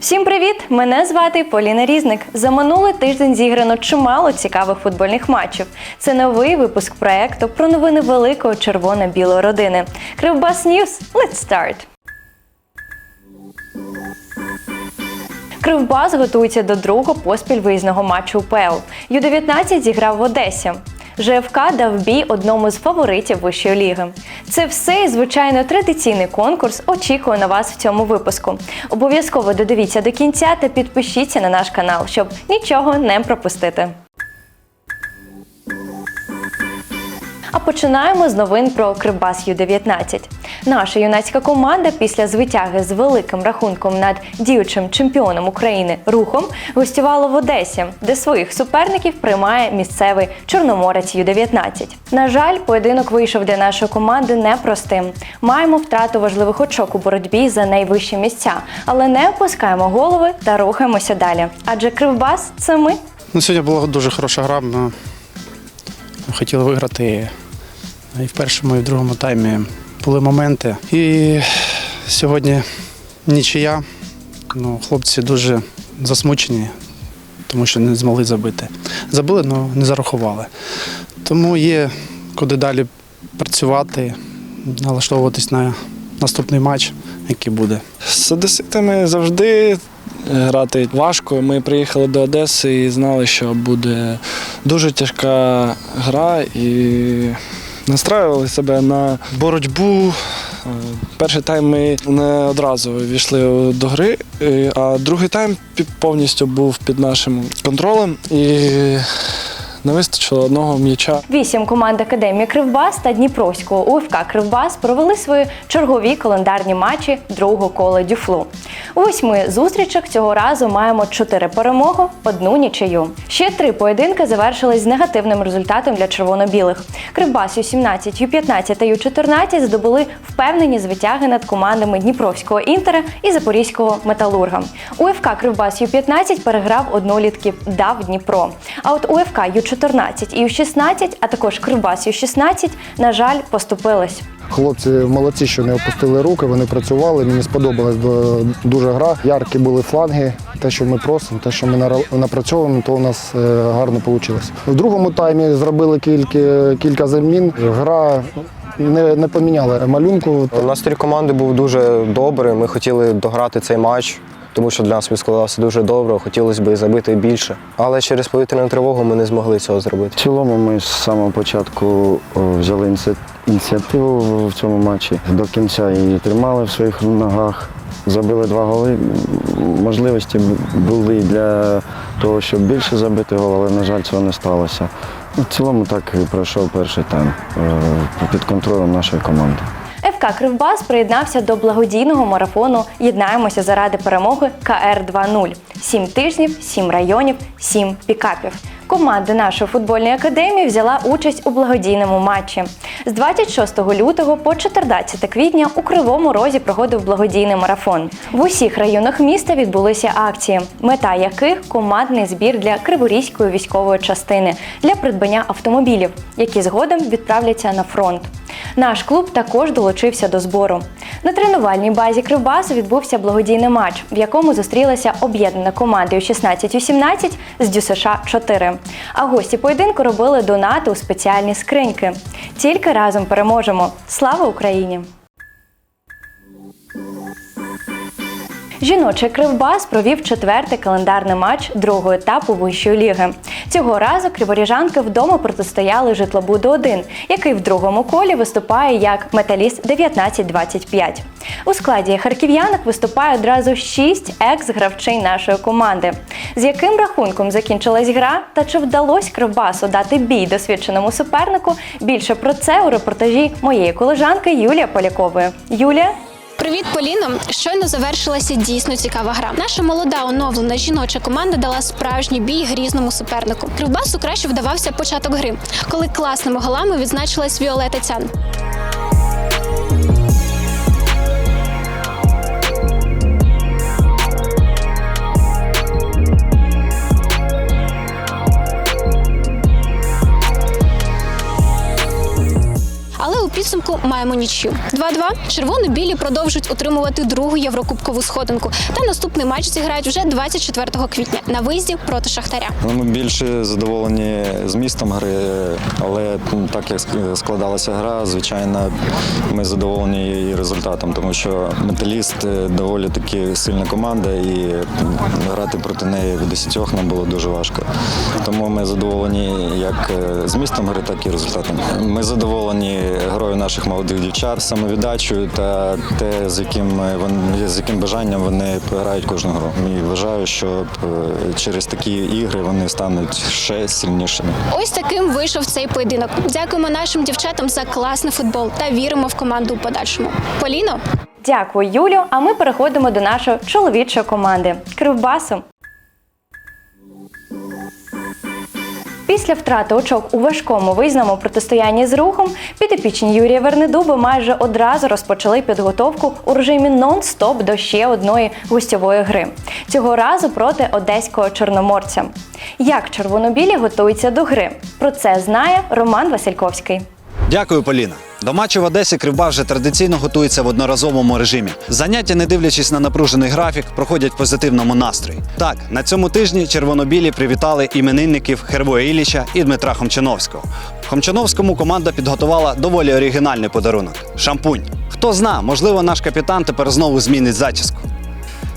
Всім привіт! Мене звати Поліна Різник. За минулий тиждень зіграно чимало цікавих футбольних матчів. Це новий випуск проекту про новини великого червоно-білої родини. Кривбас Ньюс. Let's start! Кривбас готується до другого поспіль виїзного матчу УПЛ. Ю-19 зіграв в Одесі. ЖФК дав бій одному з фаворитів вищої ліги. Це все і звичайно традиційний конкурс. Очікую на вас в цьому випуску. Обов'язково додивіться до кінця та підпишіться на наш канал, щоб нічого не пропустити. Починаємо з новин про Кривбас Ю-19. Наша юнацька команда після звитяги з великим рахунком над діючим чемпіоном України рухом гостювала в Одесі, де своїх суперників приймає місцевий Чорноморець Ю-19. На жаль, поєдинок вийшов для нашої команди непростим. Маємо втрату важливих очок у боротьбі за найвищі місця, але не опускаємо голови та рухаємося далі. Адже Кривбас це ми. Ну, сьогодні була дуже хороша гра. Ми хотіли виграти. І в першому, і в другому таймі були моменти. І сьогодні нічия. Ну, хлопці дуже засмучені, тому що не змогли забити. Забили, але не зарахували. Тому є куди далі працювати, налаштовуватись на наступний матч, який буде. З одеситами завжди грати важко. Ми приїхали до Одеси і знали, що буде дуже тяжка гра і настраювали себе на боротьбу. Е, Перший тайм ми не одразу війшли до гри, е, а другий тайм повністю був під нашим контролем і не вистачило одного м'яча. Вісім команд Академії Кривбас та Дніпровського УФК Кривбас провели свої чергові календарні матчі другого кола Дюфлу. У восьми зустрічах цього разу маємо чотири перемоги, одну нічию. Ще три поєдинки завершились з негативним результатом для червоно-білих. Кривбас Ю-17, Ю-15 та Ю-14 здобули впевнені звитяги над командами Дніпровського інтера і Запорізького металурга. УФК Кривбас Ю-15 переграв однолітки дав Дніпро. А от УФК Ю-14 і Ю-16, а також Кривбас Ю-16, на жаль, поступились. Хлопці молодці, що не опустили руки, вони працювали. Мені сподобалась дуже гра. Яркі були фланги. Те, що ми просимо, те, що ми напрацьовуємо, то у нас е, гарно вийшло. В другому таймі зробили кілька, кілька замін. Гра не, не поміняла малюнку. Настрій команди був дуже добрий. Ми хотіли дограти цей матч, тому що для нас він складався дуже добре. Хотілося б забити більше. Але через повітряну тривогу ми не змогли цього зробити. В цілому ми з самого початку взяли ініці- ініціативу в цьому матчі. До кінця її тримали в своїх ногах. Забили два голи. Можливості були для того, щоб більше забити гол, але, на жаль, цього не сталося. В цілому так і пройшов перший тайм е, під контролем нашої команди. ФК Кривбас приєднався до благодійного марафону Єднаємося заради перемоги КР 2.0. Сім тижнів, сім районів, сім пікапів. Команда нашої футбольної академії взяла участь у благодійному матчі. З 26 лютого по 14 квітня у Кривому Розі проходив благодійний марафон. В усіх районах міста відбулися акції, мета яких командний збір для Криворізької військової частини для придбання автомобілів, які згодом відправляться на фронт. Наш клуб також долучився до збору. На тренувальній базі Кривбасу відбувся благодійний матч, в якому зустрілася об'єднана команда У16-U17 з ДЮСШ 4. А гості поєдинку робили донати у спеціальні скриньки. Тільки разом переможемо. Слава Україні! Жіночий кривбас провів четвертий календарний матч другого етапу вищої ліги. Цього разу криворіжанки вдома протистояли житлобуду 1 який в другому колі виступає як металіст 19-25. У складі харків'янок виступає одразу шість екс-гравчинь нашої команди. З яким рахунком закінчилась гра та чи вдалося кривбасу дати бій досвідченому супернику? Більше про це у репортажі моєї колежанки Юлія Полякової. Юлія, Привіт, Поліно! Щойно завершилася дійсно цікава гра. Наша молода оновлена жіноча команда дала справжній бій грізному супернику. Кривбасу краще вдавався початок гри, коли класними голами відзначилась Віолета Цян. Підсумку маємо нічю. 2-2. Червоно-білі продовжують утримувати другу єврокубкову сходинку. Та наступний матч зіграють вже 24 квітня на виїзді проти Шахтаря. Ну, Ми більше задоволені змістом гри, але так як складалася гра, звичайно, ми задоволені і результатом, тому що металіст е, доволі таки сильна команда, і грати проти неї в десятьох нам було дуже важко. Тому ми задоволені як е, змістом гри, так і результатом. Ми задоволені грою наших молодих дівчат, самовіддачею та те, з яким е, вони з яким бажанням вони грають кожну гру. І вважаю, що е, через такі ігри вони стануть ще сильнішими. Ось таким вийшов цей поєдинок. Дякуємо нашим дівчатам за класний футбол та віримо в команду у подальшому. Поліно, Дякую, Юлю. А ми переходимо до нашої чоловічої команди Кривбасу. Після втрати очок у важкому визнаному протистоянні з рухом підопічні Юрія Вернедуби майже одразу розпочали підготовку у режимі нон-стоп до ще одної гостьової гри. Цього разу проти одеського чорноморця. Як червонобілі готуються до гри? Про це знає Роман Васильковський. Дякую, Поліна. До матчу в Одесі Кривбас вже традиційно готується в одноразовому режимі. Заняття, не дивлячись на напружений графік, проходять в позитивному настрої. Так, на цьому тижні червонобілі привітали іменинників Хервоя Ілліча і Дмитра Хомчановського. Хомчановському команда підготувала доволі оригінальний подарунок шампунь. Хто зна, можливо, наш капітан тепер знову змінить зачіску.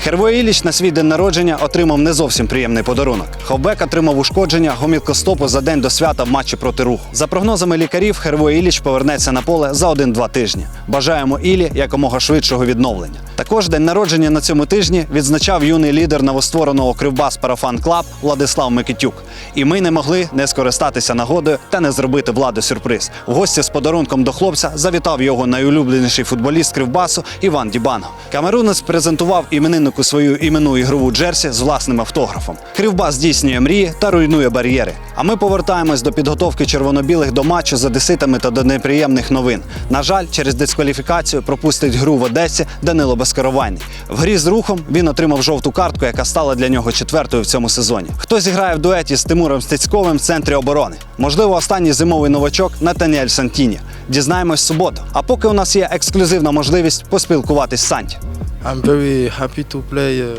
Хервой Іліч на свій день народження отримав не зовсім приємний подарунок. Ховбек отримав ушкодження гомілкостопу за день до свята в матчі проти руху. За прогнозами лікарів, Хервой Іліч повернеться на поле за 1-2 тижні. Бажаємо Ілі якомога швидшого відновлення. Також день народження на цьому тижні відзначав юний лідер новоствореного Кривбас Парафан Клаб Владислав Микитюк. І ми не могли не скористатися нагодою та не зробити влади сюрприз. В гості з подарунком до хлопця завітав його найулюбленіший футболіст Кривбасу Іван Дібанго. Камерунець презентував імениннику свою іменну ігрову джерсі з власним автографом. Кривбас здійснює мрії та руйнує бар'єри. А ми повертаємось до підготовки червоно-білих до матчу з одеситами та до неприємних новин. На жаль, через дискваліфікацію пропустить гру в Одесі Данило Безкоровайний. В грі з рухом він отримав жовту картку, яка стала для нього четвертою в цьому сезоні. Хто зіграє в дуеті з Тимуром Стецьковим в центрі оборони? Можливо, останній зимовий новачок Натаніель Сантіні. Дізнаємось суботу. А поки у нас є ексклюзивна можливість поспілкуватись з Санті. I'm very happy to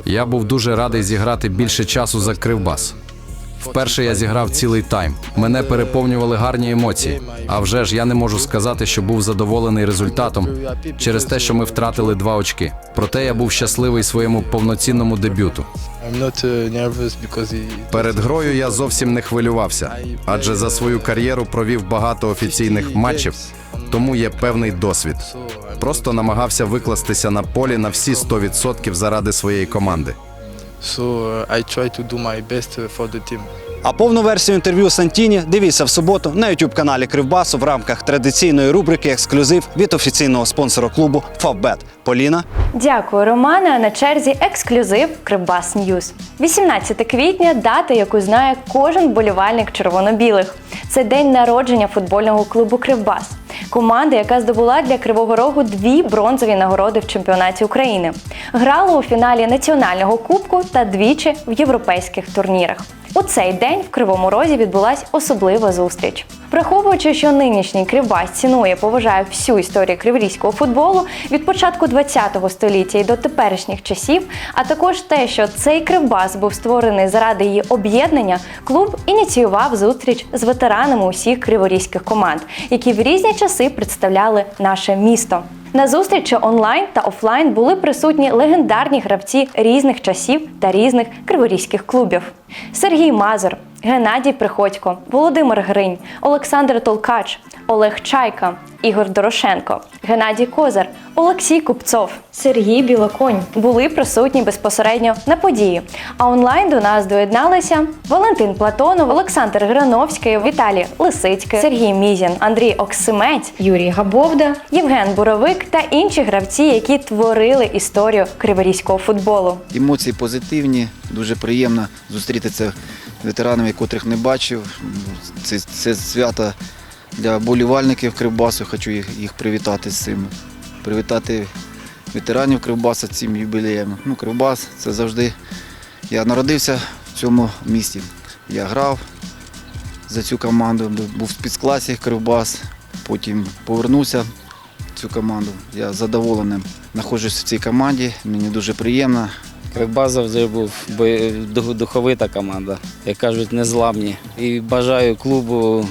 Я був дуже радий зіграти більше часу за Кривбас. Вперше я зіграв цілий тайм. Мене переповнювали гарні емоції. А вже ж я не можу сказати, що був задоволений результатом через те, що ми втратили два очки. Проте я був щасливий своєму повноцінному дебюту. It, Перед грою я зовсім не хвилювався, адже за свою кар'єру провів багато офіційних матчів, тому є певний досвід. Просто намагався викластися на полі на всі 100% заради своєї команди. so I try to do my best for the team. А повну версію інтерв'ю Сантіні дивіться в суботу на youtube каналі Кривбасу в рамках традиційної рубрики Ексклюзив від офіційного спонсора клубу Фавбет. Поліна. Дякую, Романе. На черзі ексклюзив Кривбас Ньюз. 18 квітня дата, яку знає кожен болівальник червоно-білих. Це день народження футбольного клубу Кривбас. Команда, яка здобула для Кривого Рогу дві бронзові нагороди в чемпіонаті України. Грала у фіналі національного кубку та двічі в європейських турнірах. У цей день в Кривому Розі відбулася особлива зустріч. Враховуючи, що нинішній Кривбас цінує, поважає всю історію криворізького футболу від початку ХХ століття і до теперішніх часів, а також те, що цей Кривбас був створений заради її об'єднання, клуб ініціював зустріч з ветеранами усіх криворізьких команд, які в різні часи представляли наше місто. На зустрічі онлайн та офлайн були присутні легендарні гравці різних часів та різних криворізьких клубів: Сергій Мазур, Геннадій Приходько, Володимир Гринь, Олександр Толкач, Олег Чайка, Ігор Дорошенко, Геннадій Козар, Олексій Купцов, Сергій Білоконь були присутні безпосередньо на події. А онлайн до нас доєдналися Валентин Платонов, Олександр Грановський, Віталій Лисицький, Сергій Мізін, Андрій Оксимець, Юрій Габовда, Євген Буровик та інші гравці, які творили історію криворізького футболу. Емоції позитивні, дуже приємно зустрітися з ветеранами, котрих не бачив. Це, це свято для болівальників Кривбасу. Хочу їх, їх привітати з цим. Привітати ветеранів Кривбаса цим юбілеєм. Ну, Кривбас це завжди. Я народився в цьому місті. Я грав за цю команду, був в спецкласі Кривбас. потім повернувся в цю команду. Я задоволеним знаходжусь в цій команді, мені дуже приємно. Кривбас завжди був бо- духовита команда, як кажуть, незламні. І бажаю клубу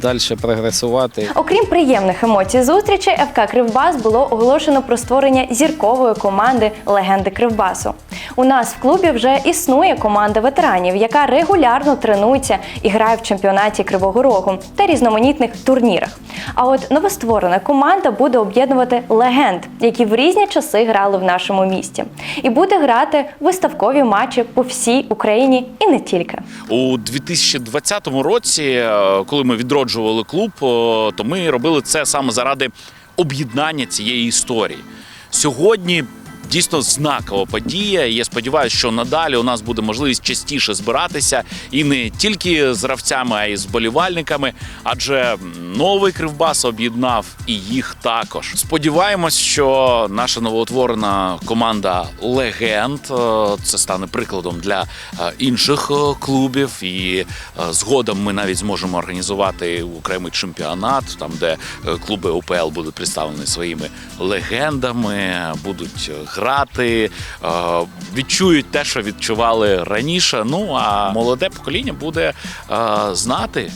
далі прогресувати. Окрім приємних емоцій зустрічі, ФК Кривбас було оголошено про створення зіркової команди легенди Кривбасу. У нас в клубі вже існує команда ветеранів, яка регулярно тренується і грає в чемпіонаті Кривого Рогу та різноманітних турнірах. А от новостворена команда буде об'єднувати легенд, які в різні часи грали в нашому місті, і буде грати виставкові матчі по всій Україні і не тільки. У 2020 році, е, коли ми відроджували клуб, е, то ми робили це саме заради об'єднання цієї історії. Сьогодні дійсно знакова подія. Я сподіваюся, що надалі у нас буде можливість частіше збиратися і не тільки з гравцями, а й з болівальниками, адже новий кривбас об'єднав і їх також. Сподіваємось, що наша новоутворена команда легенд е, це стане прикладом для е, інших е, клубів, і згодом ми навіть зможемо організувати окремий чемпіонат, там де клуби УПЛ будуть представлені своїми легендами, будуть е, грати, е, відчують те, що відчували раніше. Ну а молоде покоління буде е, знати.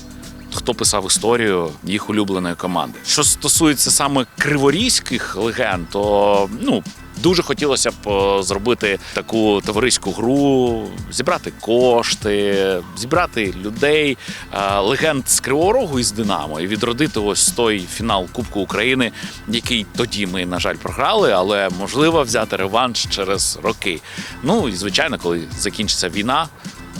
Хто писав історію їх улюбленої команди? Що стосується саме криворізьких легенд, то ну дуже хотілося б зробити таку товариську гру, зібрати кошти, зібрати людей, легенд з Кривого Рогу і Динамо, і відродити ось той фінал Кубку України, який тоді ми, на жаль, програли, але можливо взяти реванш через роки. Ну і звичайно, коли закінчиться війна.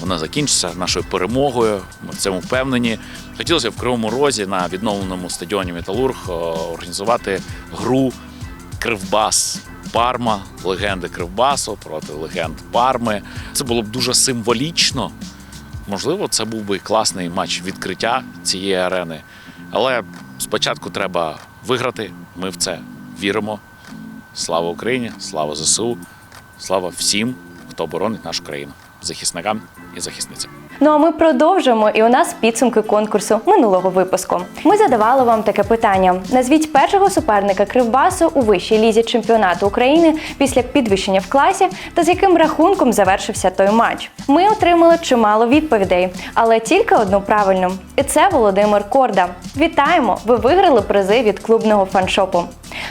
Вона закінчиться нашою перемогою. Ми в цьому впевнені. Хотілося в Кривому Розі на відновленому стадіоні Металург організувати гру Кривбас. Парма, легенди Кривбасу проти легенд Парми. Це було б дуже символічно. Можливо, це був би класний матч відкриття цієї арени. Але спочатку треба виграти. Ми в це віримо. Слава Україні, слава ЗСУ, слава всім, хто боронить нашу країну, захисникам і захисницям. Ну а ми продовжимо. І у нас підсумки конкурсу минулого випуску. Ми задавали вам таке питання: назвіть першого суперника Кривбасу у вищій лізі чемпіонату України після підвищення в класі та з яким рахунком завершився той матч. Ми отримали чимало відповідей, але тільки одну правильну. І це Володимир Корда. Вітаємо! Ви виграли призи від клубного фаншопу.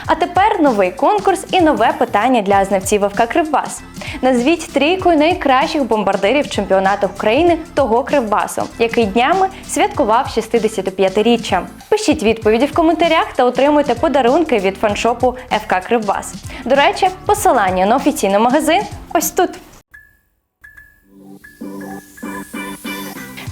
А тепер новий конкурс і нове питання для знавців ФК Кривбас. Назвіть трійку найкращих бомбардирів чемпіонату України того Кривбасу, який днями святкував 65-річчя. Пишіть відповіді в коментарях та отримуйте подарунки від фаншопу ФК Кривбас. До речі, посилання на офіційний магазин ось тут.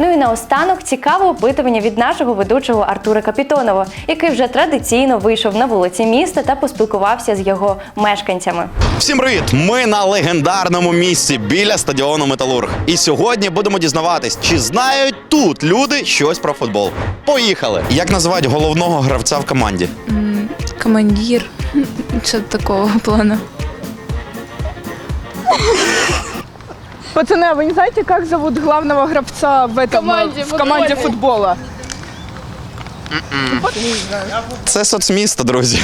Ну і наостанок цікаве опитування від нашого ведучого Артура Капітонова, який вже традиційно вийшов на вулиці міста та поспілкувався з його мешканцями. Всім привіт! Ми на легендарному місці біля стадіону Металург. І сьогодні будемо дізнаватись, чи знають тут люди щось про футбол. Поїхали! Як називають головного гравця в команді? Командир. Что-то такого плана. Пацаны, а вы не знаете, как зовут главного гравца в этом команде в команде футбола? Це соцмісто, друзі.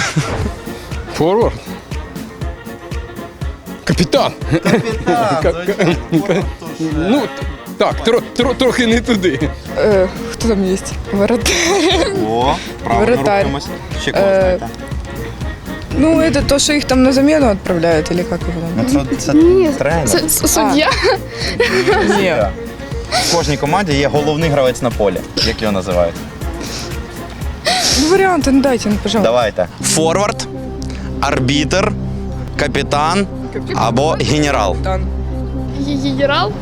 Форвард. Капітан. Ну, так, тро, тро, трохи не туди. Э, кто там есть? Воротарь. О, правильно Воротарь. рухаємось. Ще кого знаєте? Ну, это то, что их там на замену отправляют, или как его там? Ну, це, тренер. Судья? Нет. В кожній команді є головний гравець на полі. Як його називають? Ну, варианты, ну дайте, ну, пожалуйста. Давайте. Форвард, арбітер, капітан або генерал. Генерал?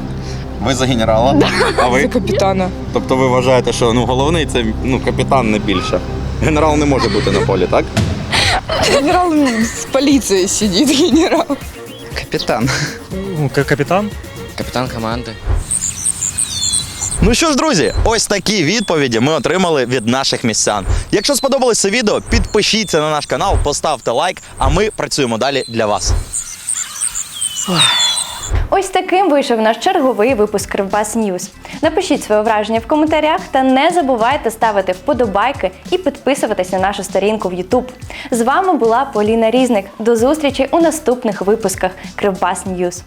Ви за генерала? А За ви? капитана. Тобто ви вважаєте, що ну головний це ну капітан не більше. Генерал не може бути на полі, так? Генерал с полицией сидит, генерал. Капітан. Капітан? Капітан команди. Ну що ж, друзі, ось такі відповіді ми отримали від наших містян. Якщо сподобалось це відео, підпишіться на наш канал, поставте лайк, а ми працюємо далі для вас. Ось таким вийшов наш черговий випуск Кривбас Ньюз. Напишіть своє враження в коментарях та не забувайте ставити вподобайки і підписуватись на нашу сторінку в YouTube. З вами була Поліна Різник. До зустрічі у наступних випусках Кривбас Ньюз.